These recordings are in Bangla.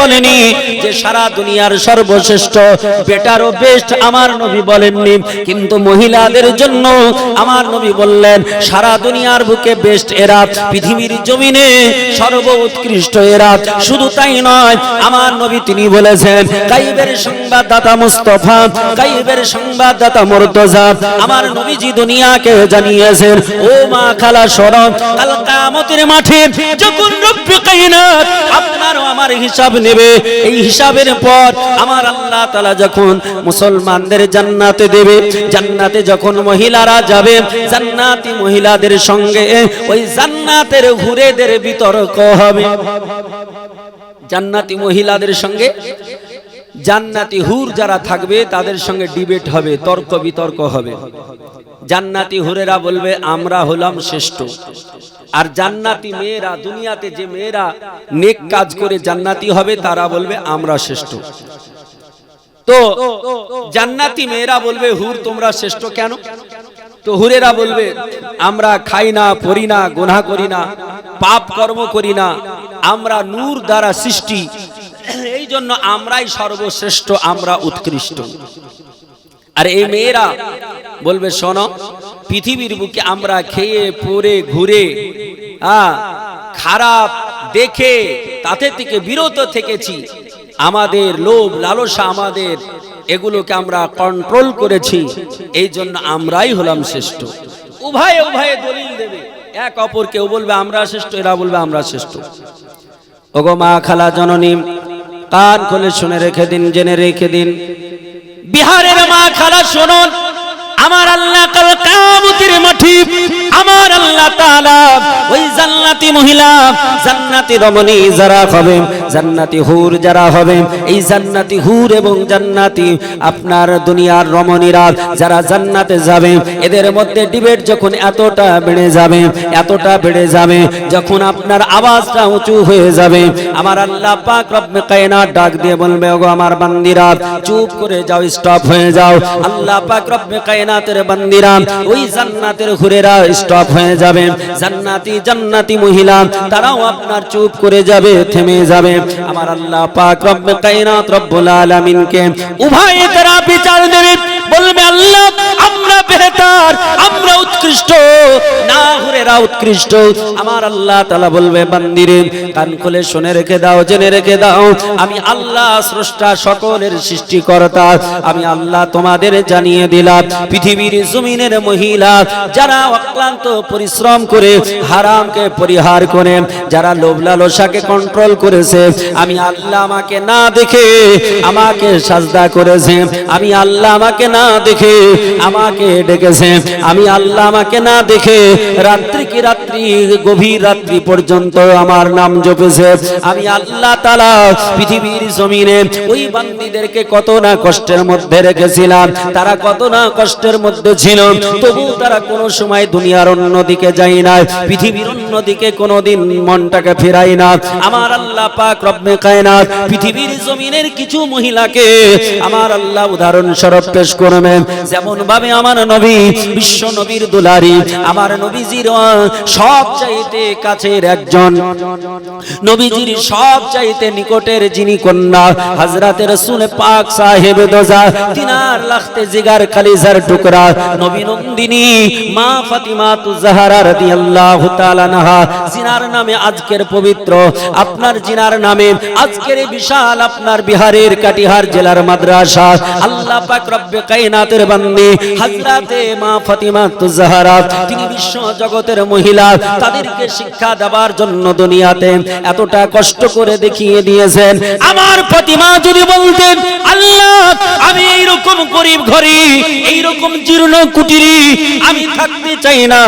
বলেনি যে সারা দুনিয়ার সর্বশ্রেষ্ঠ বেটার ও বেস্ট আমার নবী বলেননি। কিন্তু মহিলাদের জন্য আমার নবী বললেন, সারা দুনিয়ার বুকে বেস্ট এরা পৃথিবীর জমিনে সর্ব উৎকৃষ্ট এরা শুধু তাই নয়, আমার নবী তিনি বলেছেন কাইবের সংবাদদাতা মুস্তফা কাইবের সংবাদদাতা মুর্তজা, আমার নবীজি দুনিয়াকে জানিয়েছেন, ও মা খালা শরণ কাল কিয়ামতের মাঠে যখন রব্বুল কায়নাত আপনার আমার হিসাব নেবে। এই হিসাবের পর আমার আল্লাহ তাআলা যখন মুসলমানদের জান্নাতে দেবে, জান্নাতে যখন মহিলারা যাবে, জান্নাতি মহিলাদের সঙ্গে ওই জান্নাতের ঘুরেদের বিতর্ক হবে। জান্নাতি মহিলাদের সঙ্গে জান্নাতি হুর যারা থাকবে, তাদের সঙ্গে ডিবেট হবে, তর্ক বিতর্ক হবে। জান্নাতি হুরেরা বলবে, আমরা হলাম শ্রেষ্ঠ। আর জান্নাতি মেয়েরা, দুনিয়াতে যে মেয়েরা নেক কাজ করে জান্নাতি হবে, তারা বলবে, আমরা শ্রেষ্ঠ। তো জান্নাতি মেয়েরা বলবে, হুর, তোমরা শ্রেষ্ঠ কেন? তো হুরেরা বলবে, আমরা খাই না, পড়ি না গোনা করি না, পাপ কর্ম করি না, আমরা নূর দ্বারা সৃষ্টি। এই জন্য আমরাই সর্বশ্রেষ্ঠ, আমরা উৎকৃষ্ট। আর এই মেয়েরা বলবে, শোনো, পৃথিবীর বুকে আমরা খেয়ে পরে ঘুরে খারাপ দেখে তাতে থেকে বিরত থেকেছি। আমাদের লোভ, লালসা আমাদের, এগুলোকে আমরা কন্ট্রোল করেছি। এই জন্য আমরাই হলাম শ্রেষ্ঠ। উভয়ে উভয়ে দলিল দেবে। এক অপর কেউ বলবে, আমরা শ্রেষ্ঠ এরা বলবে, আমরা শ্রেষ্ঠ ওগো মা খালা জননী, কান খুলে শুনে রেখে দিন, জেনে রেখে দিন। বিহারের মা খালা, শুনুন। আমার আল্লাহ কাল কামতের মাঠে আমার আল্লাহ তাআলা, ওই জান্নাতি মহিলা, জান্নাতি রমণী যারা হবে, জান্নাতি হুর যারা হবে, এই জান্নাতি হুর এবং জান্নাতি আপনার দুনিয়ার রমণীরা যারা জান্নাতে যাবে, এদের মধ্যে ডিবেট যখন এতটা বেড়ে যাবে, এতটা বেড়ে যাবে, যখন আপনার আওয়াজটা উঁচু হয়ে যাবে, আমার আল্লাহ পাক রব্বে কায়নাত ডাক দিয়ে বলবে, ওগো আমার বান্দিরা, চুপ করে যাও স্টপ হয়ে যাও। আল্লাহ পাক রব্বে কায়নাতের বান্দিরা, ওই জান্নাতের হুরেরা স্টপ হয়ে যাবে। জান্নাতি জান্নাতি মহিলা, তারাও আপনার চুপ করে যাবে, থেমে যাবে। আমার আল্লাহ পাক রব্বে কায়নাত রব্বুল আলামিনকে উভয়ে তারা বিচার দেবে। বলবে, আল্লাহ আমরা বেহতার, আমরা উৎকৃষ্ট। না হুরেরা উৎকৃষ্ট। আমার আল্লাহ তাআলা বলবে, বান্দিরে, কান খুলে শুনে রেখে দাও, জেনে রেখে দাও, আমি আল্লাহ স্রষ্টা সকলের সৃষ্টিকর্তা। আমি আল্লাহ তোমাদের জানিয়ে দিলাম, পৃথিবীর জমিনের মহিলা যারা অক্লান্ত পরিশ্রম করে হারামকে পরিহার করে, যারা লোভ লালসাকে কন্ট্রোল করেছে, আমি আল্লাহ আমাকে না দেখে আমাকে সাজদা করেছে, আমি আল্লাহ আমাকে না দেখে আমাকে ডেকেছে। আমি আল্লাহ আমাকে না দেখে রাত্রি কি রাত্রি, গভীর রাত্রি পর্যন্ত আমার নাম জপেছে। আমি আল্লাহ তালা পৃথিবীর জমিনে ওই বান্দিদেরকে কত না কষ্টের মধ্যে রেখেছিলাম। তারা কত না কষ্টের মধ্যে ছিল, তবু তারা কোনো সময় দুনিয়ার অন্যদিকে যায় না পৃথিবীর অন্যদিকে কোনোদিন মনটাকে ফেরাই না। আমার আল্লাহ পাক রব্বে কায়নাত পৃথিবীর জমিনের কিছু মহিলাকে আমার আল্লাহ উদাহরণ স্বরূপ পেশ করবেন। যেমন ভাবে আমার নবী, বিশ্ব নবীর দুলারি, আমার নবীজির সব চাইতে কাছের একজন। নবীজির সব চাইতে নিকটের যিনি কন্যা, হযরতে রাসূল পাক সাহেব দোজা, তিনার লাখতে জিগার কালিজার টুকরা, নবী নন্দিনী মা ফাতিমা তু জাহরা রাদিয়াল্লাহু তাআলা নাহা জিনার নামে আজকের পবিত্র। আপনার জিনার নামে আজকের বিশাল আপনার বিহারের কাটিহার জেলার মাদ্রাসা। আল্লাহ পাক রব্বে কায়নাতের বান্দি হযরতে মা ফাতিমা তু জাহরা তিনি বিশ্ব জগতের মহিলা, তাদেরকে শিক্ষা দেওয়ার জন্য দুনিয়াতে এতটা কষ্ট করে দেখিয়ে দিয়েছেন। আমার ফাতিমা যদি বলতেন, আল্লাহ, আমি এইরকম গরিব ঘরে, এইরকম জীর্ণ কুটিরি আমি থাকতে চাই না।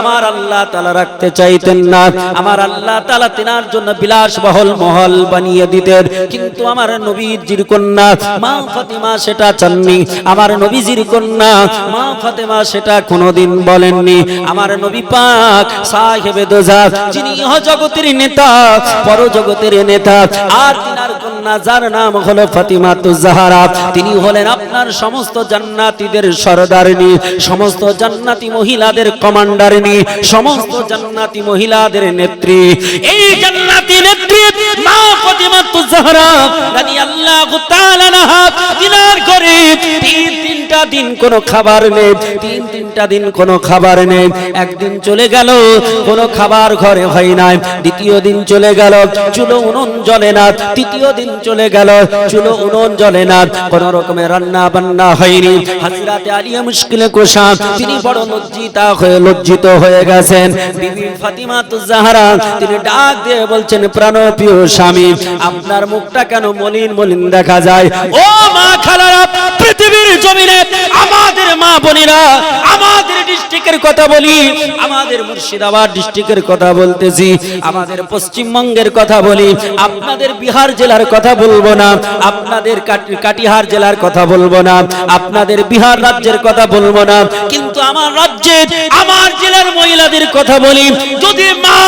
আমার আল্লাহ তালা রাখতে চাইতেন না। আমার আল্লাহ তালা তেনার জন্য বিলাস বহল মহল বানিয়ে দিতেন। কিন্তু আমার নবীর নবীজির কন্যা, মা ফাতিমা সেটা চাননি। আমার নবীজির কন্যা মা ফাতেমা সেটা বলেননি। আমার নবী পাক সাহেবে যিনি ইহ জগতের নেতা নেতা, আর তিনার কন্যা, যার নাম হলো ফাতিমা তুজাহারা তিনি হলেন আপনার সমস্ত জান্নাতীদের সরদারিনী, সমস্ত জান্নাতি মহিলাদের কমান্ডারিনী, সমস্ত জান্নাতি মহিলাদের নেত্রী। এই জান্নাতি নেত্রী মা জাহরা রাদিয়াল্লাহু তাআলা তিনার ঘরে তিন তিনটা দিন কোনো খাবার নেই, তিন তিনটা দিন কোনো খাবার নেই। একদিন চলে গেল, কোনো খাবার ঘরে হয় দ্বিতীয় দিন চলে গেল, চুলো উনুন জ্বলে না। তৃতীয় দিন চলে গেল, চুলো উনুন জ্বলে না। কোন রকমের রান্না বান্না হয়নি। হাজরাতে আলিয়া মুশকিলে কোষা, তিনি বড় লজ্জিতা হয়ে লজ্জিত হয়ে গেছেন। বিবি ফাতিমা তিনি ডাক দিয়ে বলছেন প্রাণপ্রিয় স্বামী, আপনার মুখটা কেন মলিন মলিন দেখা যায়? ও মা খালারা, পৃথিবীর জমিনে আমাদের মা বোনেরা, আমাদের ডিস্ট্রিক্টের কথা বলি, আমাদের মুর্শিদাবাদ ডিস্ট্রিক্টের কথা বলতেছি, আমাদের পশ্চিমবঙ্গের কথা বলি, আপনাদের বিহার জেলার কথা বলব না, আপনাদের কাটিহার জেলার কথা বলব না, আপনাদের বিহার রাজ্যের কথা বলব না, কিন্তু আমার রাজ্যের, আমার জেলার মহিলাদের কথা বলি, যদি মা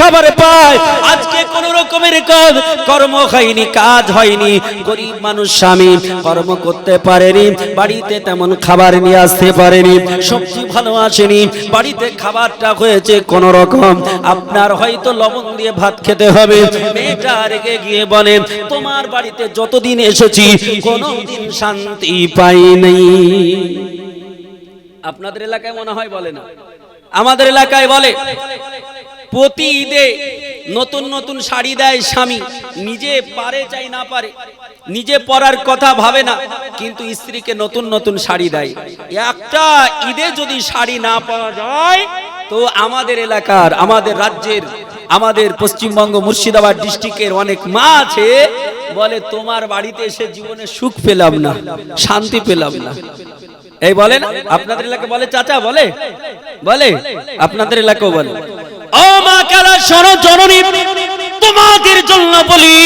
খাবার পায়। আজকে কোন রকমের কাজ, কর্ম হয়নি, কাজ হয়নি। গরিব মানুষ স্বামী কর্ম করতে পারেনি, বাড়িতে তেমন খাবার নিয়ে আসতে পারেনি, সবজি ভালো আসেনি, বাড়িতে খাবারটা হয়েছে কোন রকম। আপনার হয়তো লবণ দিয়ে ভাত খেতে হবে। মেয়েটা রেগে গিয়ে বলেন তোমার বাড়িতে যতদিন এসেছি, কোনোদিন শান্তি পাইনি আপনাদের এলাকায় মনে হয় বলে না? আমাদের এলাকায় বলে প্রতি ঈদে নতুন নতুন শাড়ি দেয় স্বামী। নিজে পারে চাই না পারে। নিজে পরার কথা ভাবে না, কিন্তু স্ত্রীকে নতুন নতুন শাড়ি দেয়। একটা ঈদে যদি শাড়ি না পাওয়া যায়, তো আমাদের এলাকার, আমাদের রাজ্যের, আমাদের পশ্চিমবঙ্গ মুর্শিদাবাদ ডিস্ট্রিক্টের অনেক মা আছে, বলে তোমার বাড়িতে এসে জীবনে সুখ পেলাম না, শান্তি পেলাম না। এই বলেন আপনাদের এলাকা বলে, চাচা বলে? বলে? আপনাদের এলাকাও বলে। ও মা কালা জননী তোমাদের জন্য বলি,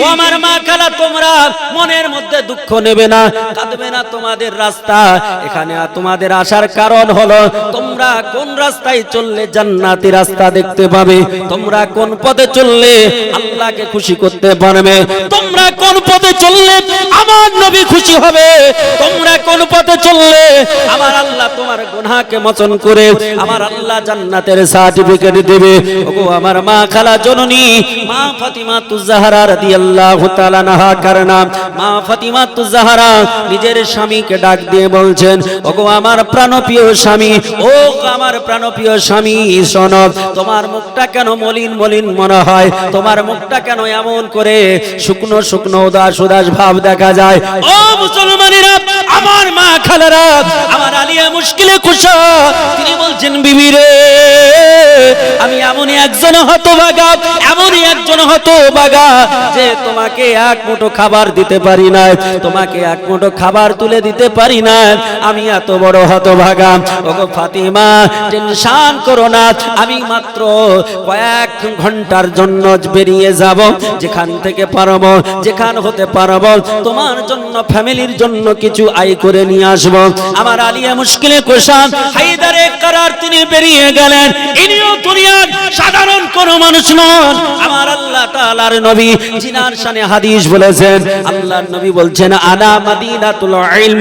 ও আমার মা কালা তোমরা মনের মধ্যে দুঃখ নেবে না, কাঁদবে না তোমাদের রাস্তা। এখানে তোমাদের আসার কারণ হলো, তোমরা কোন রাস্তায় চললে জান্নাতি রাস্তা দেখতে পাবে? তোমরা কোন পথে চললে আল্লাহকে খুশি করতে পারবে? তোমরা কোন পথে চললে আমার নবী খুশি হবে? তোমরা কোন পথে চললে আমার আল্লাহ তোমার গুনাহকে মোচন করে, আমার আল্লাহ জান্নাতের সার্টিফিকেট দেবে? ওগো আমার মা খালা জননী মা ফাতিমা তুজাহারা রাদিয়াল্লাহু তাআলা নাহা কারণা। মা ফাতিমা তুজাহারা নিজের স্বামীকে ডাক দিয়ে বলছেন, ওগো আমার প্রাণপ্রিয় স্বামী ও আমার প্রাণপ্রিয় স্বামী, শোনো, তোমার মুখটা কেন মলিন মলিন মনে হয়? তোমার মুখটা কেন এমন করে শুকনো শুকনো উদাস উদাস ভাব দেখা যায়? ও মুসলমানেরা, আমার মা খালারা, আমার আলিয়া মুশকিলে কুশা তিনি বলছেন, বিবি রে আমি এমনই একজন হতভাগা, এমনই একজন হতভাগা যে তোমাকে এক মুঠো খাবার দিতে পারি না, তোমাকে এক মুঠো খাবার তুলে দিতে পারি না। আমি এত বড় হতভাগা। ওগো ফাতিমা, টেনশন করো না। আমি মাত্র কয়েক ঘণ্টার জন্য বেরিয়ে যাব, যেখান থেকে পারব, যেখান হতে পারব। তোমার জন্য, ফ্যামিলির জন্য কিছু আয় করে নিয়ে আসব। আমার আলিয়া মুশকিলে কোশান হায়দারে করার তিনি বেরিয়ে গেলেন। আল্লাহ নবী আল্লাহর নবী বলছেন, আনা মাদিনাতুল ইলম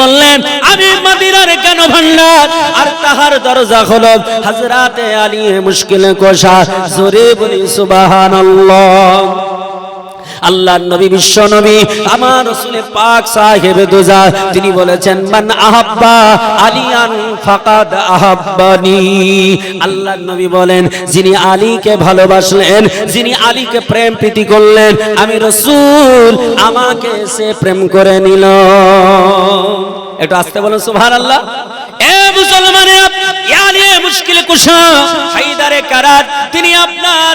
বললেন, আমি মদিনার কেন ভান্ডার আর তাহার দরজা হলো হযরতে আলী মুশকিল কোশা জোরে বলি, সুবহানাল্লাহ। আল্লাহর নবী বিশ্ব নবী, আমার রাসূলের পাক সাহেব দোজা, তিনি বলেছেন, মান আহাব্বা আলিয়ান ফাকাদ আহাব্বানি। আল্লাহর নবী বলেন, যিনি আলীকে ভালোবাসলেন, যিনি আলীকে প্রেম প্রীতি করলেন, আমি রসুল, আমাকে সে প্রেম করে নিল। একটু আসতে বলুন, সুবহানাল্লাহ। এ মুসলমানেরা তিনি আপনার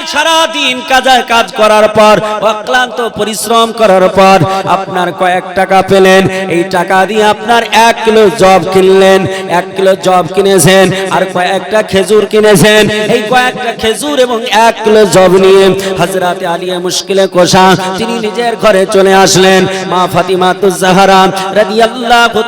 কাজের কাজ করার পর, অক্লান্ত পরিশ্রম করার পর আপনার কয়েক টাকা পেলেন। এই টাকা দিয়ে আপনার এক কিলো জব কিনলেন, এক কিলো জব কিনেছেন, আর কয়েকটা খেজুর কিনেছেন। এই কয়েকটা খেজুর এবং এক কিলো জব নিয়ে হজরতে আলিয়া মুশকিলে কোষা তিনি নিজের ঘরে চলে আসলেন। মা ফাতিমা তুজাহারা রাদিয়াল্লাহু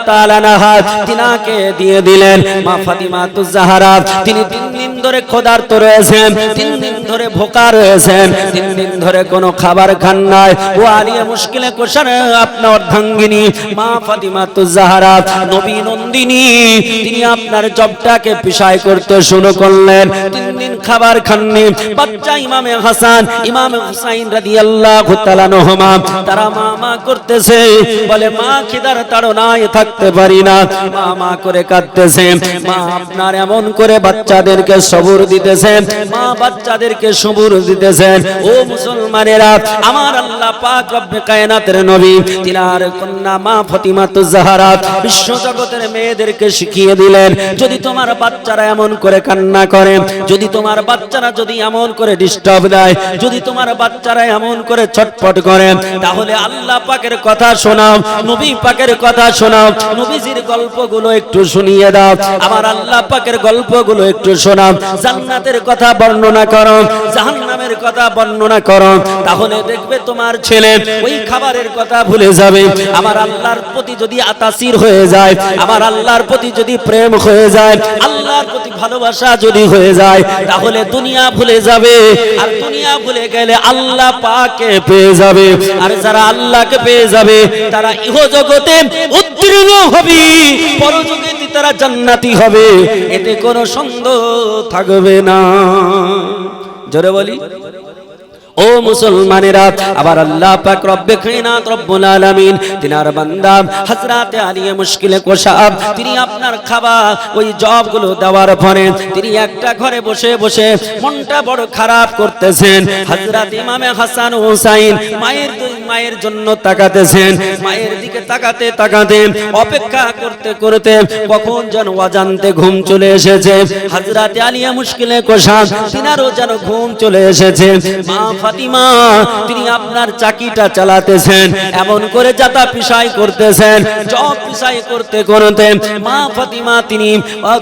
তিনাকে দিয়ে দিলেন। মা ফাতিমা তুজাহারা তিনি তিন দিন ধরে খোদার্ত রয়েছেন তিন দিন ধরে ভোকা রয়েছেন। তিন দিন ধরে কোনো খাবার খান নাই। ও আলিয়া মুশকিলে কোষার আপনার অর্ধাঙ্গিনী, মা ফাতিমা তো জাহারা, নবী নন্দিনী, তিনি আপনার জবটাকে পিসাই করতে শুরু করলেন। তিন দিন খাবার খাননি। বাচ্চা ইমামে হাসান, ইমামে হুসাইন রাদিয়াল্লাহু তাআলা নহমা তারা মা মা করতেছে। বলে, মা, খিদার তাড়নায় থাকতে পারি না। মা মা করে কাঁদতেছে। মা আপনার এমন করে বাচ্চাদেরকে সবুর দিতেছেন মা বাচ্চাদেরকে সবুর দিতেছেন। ও মুসলমানেরা, আমার আল্লাহ পাক রব্বে কায়নাতের নবী, তিনার কন্যা মা ফাতিমা তো জাহারা বিশ্ব জগতের মেয়েদেরকে শিখিয়ে দিলেন, যদি তোমার বাচ্চারা এমন করে কান্না করে, যদি তোমার বাচ্চারা যদি এমন করে ডিস্টার্ব দেয়, যদি তোমার বাচ্চারা এমন করে ছটফট করে, তাহলে আল্লাহ পাকের কথা শোনাও, নবী পাকের কথা শোনাও, নবীজির গল্পগুলো একটু শুনিয়ে দাও, আমার আল্লাহ পাকের গল্পগুলো একটু শোনাও, জান্নাতের কথা বর্ণনা করো জাহান্নামের কথা বর্ণনা করো, তাহলে দেখবে তোমার ছেলে ওই খাবারের কথা ভুলে যাবে। আমার আল্লাহর প্রতি যদি আতাসির হয়ে যায়, আমার আল্লাহর প্রতি যদি প্রেম হয়ে যায়, আল্লাহর প্রতি ভালোবাসা যদি হয়ে যায়, তাহলে দুনিয়া ভুলে যাবে। আর দুনিয়া ভুলে গেলে আল্লাহ পাকে পেয়ে যাবে। আর যারা আল্লাহকে পেয়ে যাবে, তারা ইহ জগতে উত্তীর্ণ হবে। পরজগতে তারা জান্নাতি হবে। এতে কোনো সন্দেহ থাকবে না। জোরে বলি। ও মুসলমানেরা, আবার আল্লাহ পাক রব্বে কায়নাত রব্বুল আলামিন, তিনার বান্দা হযরতে আলী মুশকিলে কোশাব তিনি আপনার খাবার ওই জবগুলো দেওয়ার পরে তিনি একটা ঘরে বসে বসে মনটা বড় খারাপ করতেছেন। হযরত ইমামে হাসান হুসাইন মায়ের দুই মায়ের জন্য তাকাতেছেন। মায়ের দিকে তাকাতে তাকাতে, অপেক্ষা করতে করতে কখন যেন অজান্তে ঘুম চলে এসেছে। হযরতে আলিয়া মুশকিলে কোশাব তিনারও যেন ঘুম চলে এসেছে। মা ফাতিমা, তিনি আপনার চাকিটা চালাতেছেন, এমন করে যাতা পিসাই করতেছেন, জব পিসাই করতে করতে মা ফাতিমা তিনি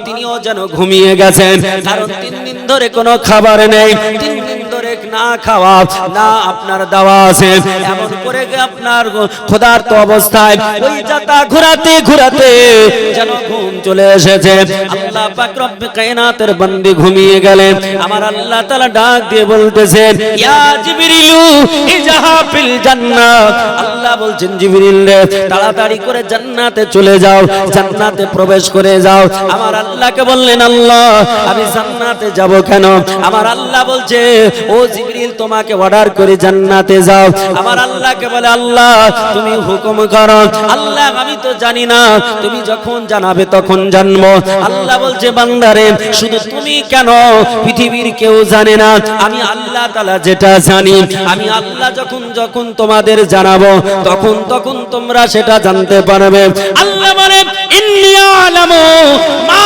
তিনিও যেন ঘুমিয়ে গেছেন, কারণ তিন দিন ধরে কোনো খাবার নেই, তিন দিন না খাওয়া, না আপনার দাওয়া আছে। এমন করে আপনার ক্ষুধার্ত অবস্থায় ওই যাতা ঘোরাতে ঘোরাতে যেন ঘুম চলে এসেছে। আল্লাহ পাক রব্বে কায়নাতের বান্দি ঘুমিয়ে গেলেন। আমার আল্লাহ তাআলা ডাক দিয়ে বলতেছেন, ইয়া জিবরিলু, ইজাহা ফিল জান্নাত। আল্লাহ বলছেন, জিবরিল রে, তাড়াতাড়ি করে জান্নাতে চলে যাও, জান্নাতে প্রবেশ করে যাও। আমার আল্লাহকে বললেন, আল্লাহ, আমি জান্নাতে যাব কেন? আমার আল্লাহ বলছে, ও জিবরিল তোমাকে অর্ডার করে জান্নাতে যাও। আমার আল্লাহকে বলে, আল্লাহ, তুমি হুকুম করো। আল্লাহ, আমি তো জানি না। তুমি যখন জানাবে তখন জানব। আল্লাহ বলছে, বান্দারে, শুধু তুমি কেন পৃথিবীর কেউ জানে না? আমি আল্লাহ তালা যেটা জানি, আমি আল্লাহ যখন যখন তোমাদের জানাব, তখন তখন তোমরা সেটা জানতে পারবে। আল্লাহ বলে, ইন্নী আলামু মা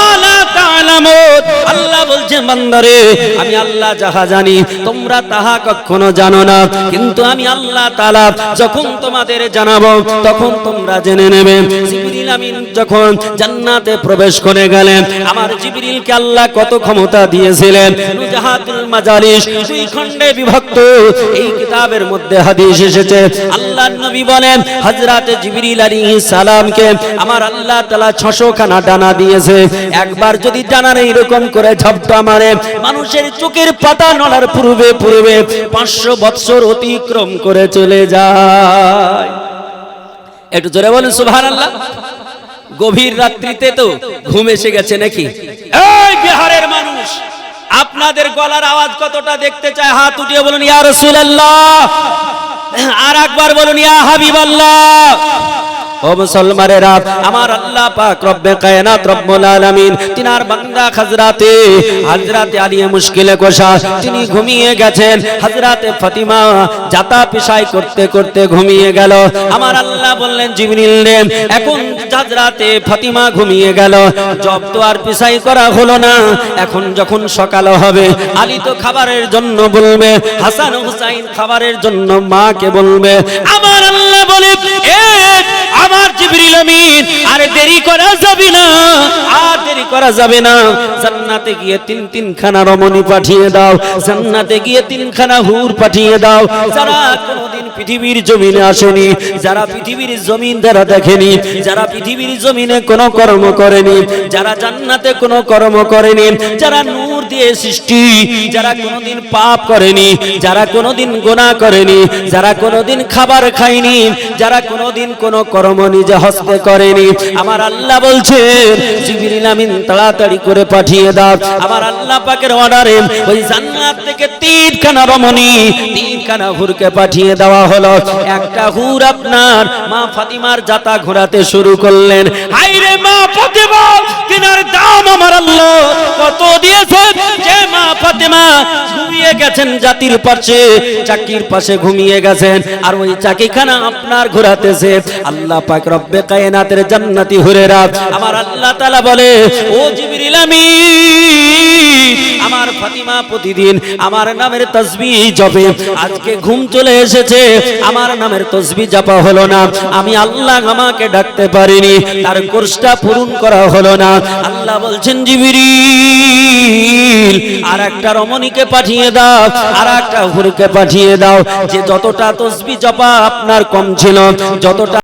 তা'লামুন আল্লাহ বলছে বান্দারে, আমি আল্লাহ যাহা জানি, তোমরা তাহা কখনো জানো না। কিন্তু আমি আল্লাহ যখন তোমাদের জানাব, তখন তোমরা জেনে নেবে। যখন জান্নাতে প্রবেশ করে গেলেন, আমার আল্লাহ কত ক্ষমতা দিয়েছিলেন। বিভক্ত। এই কিতাবের মধ্যে হাদিস এসেছে, আল্লাহর নবী বলেন, হযরতে জিবরিল আলাইহিস সালামকে আমার আল্লাহ তাআলা 600 খানা ডানা দিয়েছে। একবার যদি ডানার এইরকম করে ঝপটা মারে। মানুষের চোখের পাতা নড়ার পূর্বে পূর্বে 500 বৎসর অতিক্রম করে চলে যায়। একটু জোরে বলুন, সুবহানাল্লাহ। গভীর রাত্রিতে তো ঘুম এসে গেছে নাকি? এই বিহারের মানুষ, আপনাদের গলার আওয়াজ কতটা দেখতে চায়? হাত উঠিয়ে বলুন, ইয়া রাসূলুল্লাহ। আর একবার বলুন, ইয়া হাবিবাল্লাহ, ও মুসলমানেরা, আমার আল্লাহ পাক রব্বে কায়নাত রব্বুল আলামিন, তিনার বান্দা হযরতে হযরতে আলী মুশকিলে কোশা তিনি ঘুমিয়ে গেছেন, হযরতে ফাতিমা যাতা পিসাই করতে করতে ঘুমিয়ে গেল। আমার আল্লাহ বললেন, জিবরিল রে, এখন হযরতে ফাতিমা ঘুমিয়ে গেল, জব তো আর পিসাই করা হলো না, এখন যখন সকাল হবে, আলী তো খাবারের জন্য বলবে, হাসান হুসাইন খাবারের জন্য মাকে বলবে? আমার আল্লাহ বলে আমার জিবরিল আমিন, আর দেরি করা যাবে না, আর দেরি করা যাবে না। জান্নাতে গিয়ে তিন তিন খানা রমণী পাঠিয়ে দাও, জান্নাতে গিয়ে তিনখানা হুর পাঠিয়ে দাও। যারা কোনোদিন পৃথিবীর জমিনে আসেনি, যারা পৃথিবীর জমিন দ্বারা দেখেনি, যারা পৃথিবীর জমিনে কোনো কর্ম করেনি, যারা জান্নাতে কোনো কর্ম করেনি, যারা নূর দিয়ে সৃষ্টি, যারা কোনোদিন পাপ করেনি, যারা কোনোদিন গোনা করেনি, যারা কোনোদিন খাবার খায়নি, যারা কোনোদিন কোনো কর্ম নিজে হস্তে করেনি। আমার আল্লাহ আমিন তাড়াতাড়ি করে পাঠিয়ে দাও। আমার আল্লাহ পাকের অর্ডারে ওই জান্নাত থেকে তিনখানা তিনখানা হুরকে পাঠিয়ে দেওয়া হলো। একটা হুর আপনার মা ফাতিমার জাতা ঘোরাতে শুরু করলেন। হাইরে মা ফাতিমা দাম আমার আল্লাহ কত দিয়েছেন? জাতির পাশে, চাকির পাশে ঘুমিয়ে গেছেন। আর ওই চাকিখানা আপনার ঘোরাতেছে আল্লাহ পাক রব্বে কায়নাতের জান্নাতি হুরেরা। আমার আল্লাহ তাআলা বলে, ও জিবরিল আমিন আমার ফাতিমা প্রতিদিন আমার নামের তসবিহ জপে। আজকে ঘুম চলে এসেছে, আমার নামের তসবিহ জপা হলো না। আমি আল্লাহ আমাকে ডাকতে পারিনি, তার কোর্সটা পূরণ করা হলো না। আল্লাহ বলছেন, জিবরিল আর একটা রমণীকে পাঠিয়ে দাও আর একটা হুরকে পাঠিয়ে দাও। যে যতটা তসবি জপা আপনার কম ছিল, যতটা